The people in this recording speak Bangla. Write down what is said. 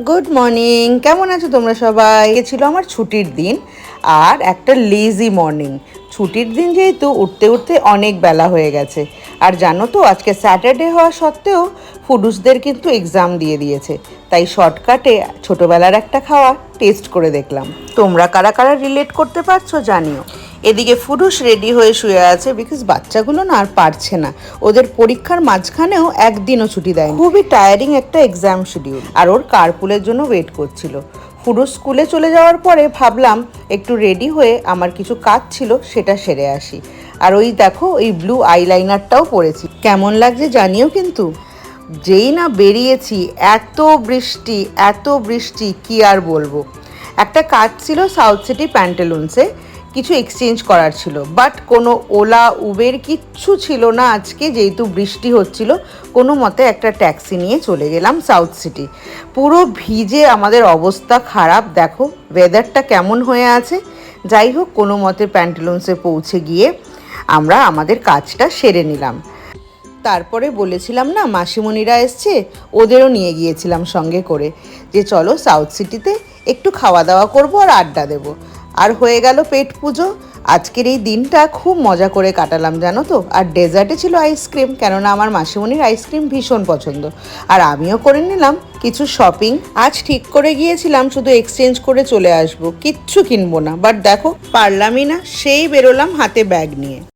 গুড মর্নিং কেমন আছো তোমরা সবাই? এ ছিল আমার ছুটির দিন আর একটা লেজি মর্নিং ছুটির দিন যেহেতু উঠতে উঠতে অনেক বেলা হয়ে গেছে। আর জানো তো, আজকে স্যাটারডে হওয়া সত্ত্বেও ফুডুসদের কিন্তু এক্সাম দিয়ে দিয়েছে। তাই শর্টকাটে ছোটোবেলার একটা খাওয়া টেস্ট করে দেখলাম। তোমরা কারা কারা রিলেট করতে পারছ জানিও। এদিকে ফুডুস রেডি হয়ে শুয়ে আছে বিকজ বাচ্চাগুলো না আর পারছে না। ওদের পরীক্ষার মাঝখানেও একদিনও ছুটি দেয় খুবই টায়ারিং একটা এক্সাম শিডিউল আর ওর কার্পুলের জন্য ওয়েট করছিল। ফুডুস স্কুলে চলে যাওয়ার পরে ভাবলাম একটু রেডি হয়ে আমার কিছু কাজ ছিল সেটা সেরে আসি। আর ওই দেখো ওই ব্লু আইলাইনারটাও পরেছি। কেমন লাগছে জানিও কিন্তু। যেই না বেরিয়েছি এত বৃষ্টি এত বৃষ্টি কি আর বলব। একটা কাজ ছিল সাউথ সিটি প্যান্টালুন্সে কিছু এক্সচেঞ্জ করার ছিল। বাট কোনো ওলা উবের কিচ্ছু ছিল না আজকে, যেহেতু বৃষ্টি হচ্ছিল, কোনো মতে একটা ট্যাক্সি নিয়ে চলে গেলাম সাউথ সিটি পুরো ভিজে আমাদের অবস্থা খারাপ, দেখো ওয়েদারটা কেমন হয়ে আছে। যাই হোক, কোনো মতে প্যান্টালুন্সে পৌঁছে গিয়ে আমরা আমাদের কাজটা সেরে নিলাম। তারপরে বলেছিলাম না, মাসিমণিরা এসছে, ওদেরও নিয়ে গিয়েছিলাম সঙ্গে করে। যে চলো সাউথ সিটিতে একটু খাওয়া দাওয়া করব আর আড্ডা দেবো। আর হয়ে গেল পেট পুজো। আজকের এই দিনটা খুব মজা করে কাটালাম, জানো তো? আর ডেজার্টে ছিল আইসক্রিম, কেননা আমার মাসিমণির আইসক্রিম ভীষণ পছন্দ। আর আমিও করে নিলাম কিছু শপিং। আজ ঠিক করে গিয়েছিলাম, শুধু এক্সচেঞ্জ করে চলে আসব। কিচ্ছু কিনবো না। বাট দেখো, পারলামই না, সেই বেরোলাম হাতে ব্যাগ নিয়ে।